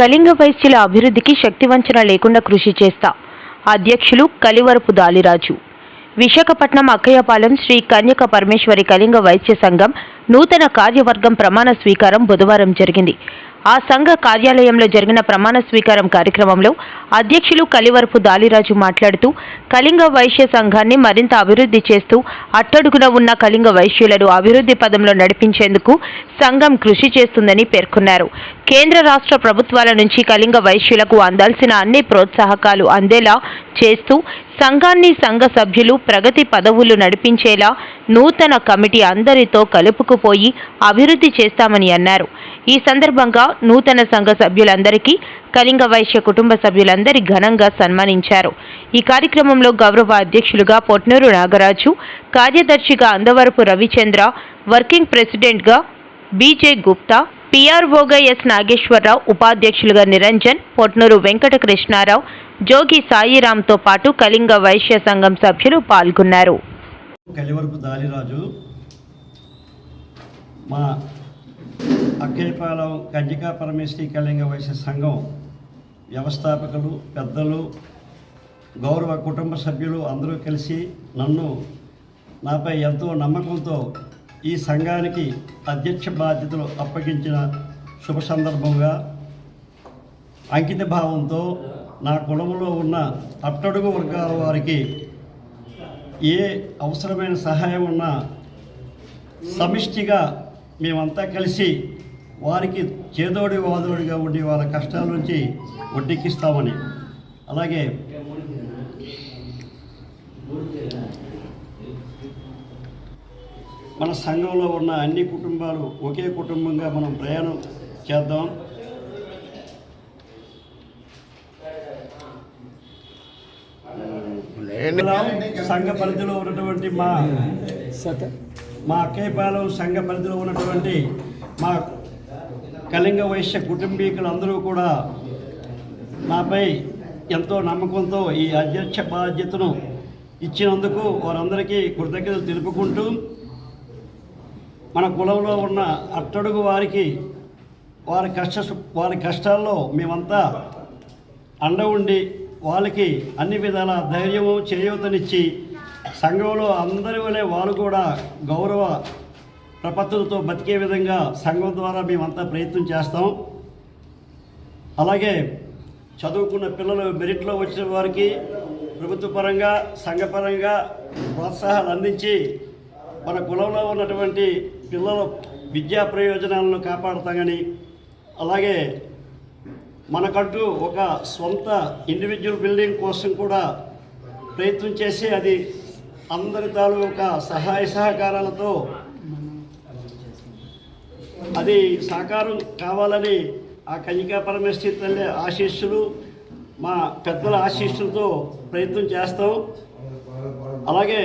కళింగ వైశ్యుల అభివృద్ధికి శక్తివంచన లేకుండా కృషి చేస్తా. అధ్యక్షులు కలివరపు దాలిరాజు. విశాఖపట్నం అక్కయ్యపాలెం శ్రీ కన్యక పరమేశ్వరి కళింగ వైశ్య సంఘం నూతన కార్యవర్గం ప్రమాణ స్వీకారం బుధవారం జరిగింది. ఆ సంఘ కార్యాలయంలో జరిగిన ప్రమాణ స్వీకారం కార్యక్రమంలో అధ్యక్షులు కలివరపు దాలిరాజు మాట్లాడుతూ కళింగ వైశ్య సంఘాన్ని మరింత అభివృద్ధి చేస్తూ అట్టడుగున ఉన్న కళింగ వైశ్యులను అభివృద్ధి పదంలో నడిపించేందుకు సంఘం కృషి చేస్తుందని పేర్కొన్నారు. కేంద్ర రాష్ట్ర ప్రభుత్వాల నుంచి కళింగ వైశ్యులకు అందాల్సిన అన్ని ప్రోత్సాహకాలు అందేలా చేస్తూ సంఘాన్ని సంఘ సభ్యులు ప్రగతి పదవులు నడిపించేలా నూతన కమిటీ అందరితో కలుపుకు తీసుకుపోయి అభివృద్ధి చేస్తామని అన్నారు. ఈ సందర్భంగా నూతన సంఘ సభ్యులందరికీ కళింగ వైశ్య కుటుంబ సభ్యులందరి ఘనంగా సన్మానించారు. ఈ కార్యక్రమంలో గౌరవ అధ్యక్షులుగా పొట్నూరు నాగరాజు కార్యదర్శిగా అందవరపు రవిచంద్ర వర్కింగ్ ప్రెసిడెంట్గా బీజే గుప్తా పిఆర్ఓగా ఎస్. నాగేశ్వరరావు ఉపాధ్యక్షులుగా నిరంజన్ పొట్నూరు వెంకటకృష్ణారావు జోగి సాయిరాంతో పాటు కళింగ వైశ్య సంఘం సభ్యులు పాల్గొన్నారు. కలివరపు దాలిరాజు మా అక్కయ్యపాలెం కజ్జికా పరమేశ్వరి కళింగ వైశ్య సంఘం వ్యవస్థాపకులు పెద్దలు గౌరవ కుటుంబ సభ్యులు అందరూ కలిసి నన్ను నాపై ఎంతో నమ్మకంతో ఈ సంఘానికి అధ్యక్ష బాధ్యతలు అప్పగించిన శుభ సందర్భంగా అంకిత భావంతో నా కులంలో ఉన్న అట్టడుగు వర్గాల వారికి ఏ అవసరమైన సహాయం ఉన్నా సమిష్టిగా మేమంతా కలిసి వారికి చేదోడి వాదోడిగా ఉండి వాళ్ళ కష్టాల నుంచి వడ్డెక్కిస్తామని అలాగే మన సంఘంలో ఉన్న అన్ని కుటుంబాలు ఒకే కుటుంబంగా మనం ప్రయాణం చేద్దాం. సంఘ పరిధిలో ఉన్నటువంటి మా మా అక్కయ్యపాలెం సంఘ పరిధిలో ఉన్నటువంటి మా కళింగ వైశ్య కుటుంబీకులందరూ కూడా నాపై ఎంతో నమ్మకంతో ఈ అధ్యక్ష బాధ్యతను ఇచ్చినందుకు వారందరికీ కృతజ్ఞతలు తెలుపుకుంటూ మన కులంలో ఉన్న అట్టడుగు వారికి వారి కష్ట వారి కష్టాల్లో మేమంతా అండ ఉండి వాళ్ళకి అన్ని విధాల ధైర్యము చేయూతనిచ్చి సంఘంలో అందరి వలె వాళ్ళు కూడా గౌరవ ప్రపత్తులతో బతికే విధంగా సంఘం ద్వారా మేమంతా ప్రయత్నం చేస్తాం. అలాగే చదువుకున్న పిల్లలు మెరిట్లో వచ్చిన వారికి ప్రభుత్వపరంగా సంఘపరంగా ప్రోత్సాహాలు అందించి మన కులంలో ఉన్నటువంటి పిల్లల విద్యా ప్రయోజనాలను కాపాడతామని అలాగే మనకంటూ ఒక సొంత ఇండివిజువల్ బిల్డింగ్ కోసం కూడా ప్రయత్నం చేసి అది అందరి తాలూకా సహాయ సహకారాలతో అది సాకారం కావాలని ఆ కన్యకా పరమేశ్వరి తల్లి ఆశీస్సులు మా పెద్దల ఆశీస్సులతో ప్రయత్నం చేస్తాం. అలాగే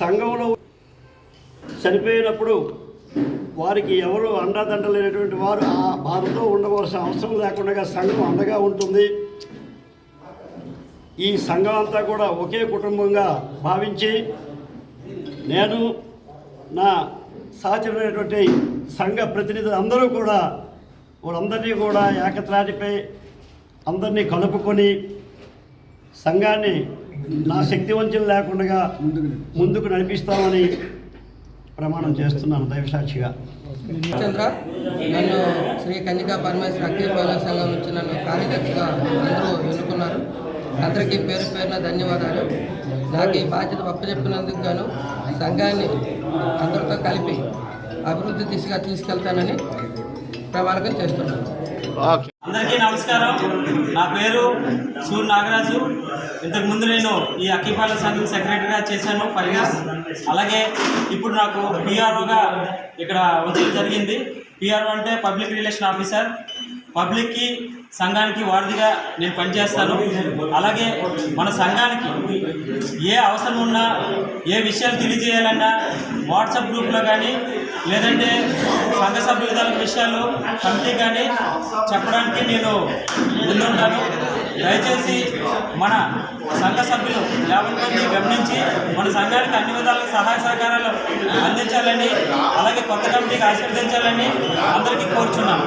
సంఘంలో చనిపోయినప్పుడు వారికి ఎవరు అండాదండలేనటువంటి వారు ఆ బాధతో ఉండవలసిన అవసరం లేకుండా సంఘం అండగా ఉంటుంది. ఈ సంఘం అంతా కూడా ఒకే కుటుంబంగా భావించి నేను నా సహచరులైనటువంటి సంఘ ప్రతినిధులు అందరూ కూడా వాళ్ళందరినీ కూడా ఏకత్రాటిపై అందరినీ కలుపుకొని సంఘాన్ని నా శక్తి వంచన లేకుండా ముందుకు నడిపిస్తామని ప్రమాణం చేస్తున్నాను దైవసాక్షిగా. చంద్ర నన్ను శ్రీ కన్యకా పరమేశ్వర అఖిలపాలన సంఘం నుంచి నన్ను కార్యదర్శిగా అందరూ ఎన్నుకున్నారు. అందరికీ పేరు పేరున ధన్యవాదాలు. నాకు ఈ బాధ్యత అప్పచెప్పినందుకు గాను సంఘాన్ని అందరితో కలిపి అభివృద్ధి దిశగా తీసుకెళ్తానని ప్రమాణకం చేస్తున్నాను. అందరికీ నమస్కారం. నా పేరు సూర్ నాగరాజు. ఇంతకు ముందు నేను ఈ అక్కిపాల సంఘం సెక్రటరీగా చేశాను ఫైవ్ ఇయర్స్ అలాగే ఇప్పుడు నాకు పిఆర్ఓగా ఇక్కడ వచ్చడం జరిగింది. పిఆర్ఓ అంటే పబ్లిక్ రిలేషన్ ఆఫీసర్. పబ్లిక్కి సంఘానికి వారధిగా నేను పనిచేస్తాను. అలాగే మన సంఘానికి ఏ అవసరం ఉన్నా ఏ విషయాలు తెలియజేయాలన్నా వాట్సాప్ గ్రూప్లో కానీ లేదంటే సంఘ సభ్యుల విషయాలు కమిటీ కానీ చెప్పడానికి నేను ముందుంటాను. దయచేసి మన సంఘ సభ్యులు యాభై మంది గమనించి మన సంఘానికి అన్ని విధాలుగా సహాయ సహకారాలు అందించాలని అలాగే కొత్త కమిటీకి ఆశీర్వదించాలని అందరికీ కోరుచున్నాను.